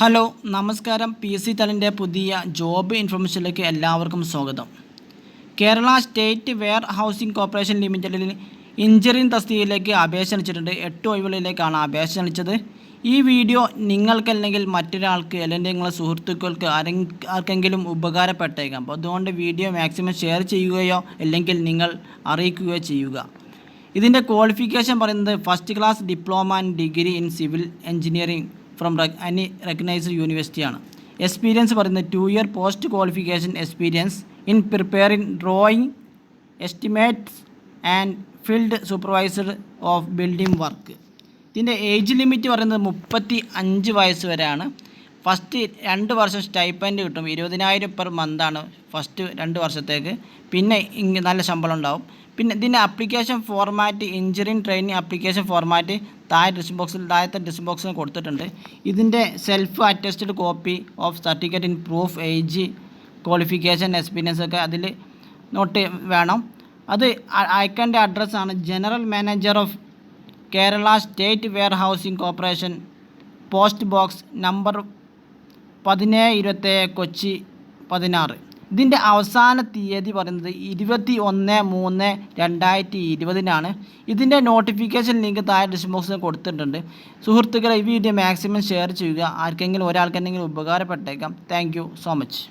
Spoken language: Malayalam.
ഹലോ നമസ്കാരം. പി എസ് സി തലിന്റെ പുതിയ ജോബ് ഇൻഫർമേഷനിലേക്ക് എല്ലാവർക്കും സ്വാഗതം. Kerala state ware housing corporation ലിമിറ്റഡിൽ ഇഞ്ചറിൻ തസ്തികയിലേക്ക് അപേക്ഷ അണിച്ചിട്ടുണ്ട് എട്ട് ഒഴിവുകളിലേക്കാണ് അപേക്ഷ അണിച്ചത് ഈ വീഡിയോ നിങ്ങൾക്ക് അല്ലെങ്കിൽ മറ്റൊരാൾക്ക് അല്ലെങ്കിൽ നിങ്ങളുടെ സുഹൃത്തുക്കൾക്ക് ആർക്കെങ്കിലും ഉപകാരപ്പെട്ടേക്കാം. അപ്പോൾ അതുകൊണ്ട് വീഡിയോ മാക്സിമം ഷെയർ ചെയ്യുകയോ അല്ലെങ്കിൽ നിങ്ങൾ അറിയിക്കുകയോ ചെയ്യുക. ഇതിന്റെ ക്വാളിഫിക്കേഷൻ പറയുന്നത് first class diploma and degree in civil engineering from any recognised യൂണിവേഴ്സിറ്റിയാണ് experience പറയുന്നത് two year post qualification experience in preparing drawing estimates and field supervisor of building work ഇതിന്റെ ഏജ് ലിമിറ്റ് പറയുന്നത് മുപ്പത്തി അഞ്ച് വയസ്സ് വരെയാണ്. ഫസ്റ്റ് രണ്ട് വർഷം സ്റ്റൈപ്പൻഡ് കിട്ടും. ഇരുപതിനായിരം പെർ മന്താണ് ഫസ്റ്റ് രണ്ട് വർഷത്തേക്ക്. പിന്നെ ഇങ്ങ നല്ല ശമ്പളം ഉണ്ടാവും. പിന്നെ ഇതിന്റെ application format engineering training application format താഴെ ഡിസ്ക് ബോക്സിൽ താഴത്തെ ഡിസ്ക് ബോക്സിൽ കൊടുത്തിട്ടുണ്ട്. ഇതിന്റെ self attested copy of certificate in proof age qualification experience ഒക്കെ അതിൽ നോട്ട് വേണം. അത് അയക്കേണ്ട അഡ്രസ്സാണ് general manager of Kerala state ware housing corporation post box number പതിനേഴ് ഇരുപത്തേഴ് കൊച്ചി പതിനാറ്. ഇതിന്റെ അവസാന തീയതി പറയുന്നത് ഇരുപത്തി ഒന്ന് മൂന്ന് രണ്ടായിരത്തി ഇരുപതിനാണ്. ഇതിന്റെ നോട്ടിഫിക്കേഷൻ ലിങ്ക് താഴെ ഡിസ്ക് ബോക്സിൽ കൊടുത്തിട്ടുണ്ട്. സുഹൃത്തുക്കളെ ഈ വീഡിയോ മാക്സിമം ഷെയർ ചെയ്യുക. ആർക്കെങ്കിലും ഒരാൾക്കെന്തെങ്കിലും ഉപകാരപ്പെട്ടേക്കാം. Thank so much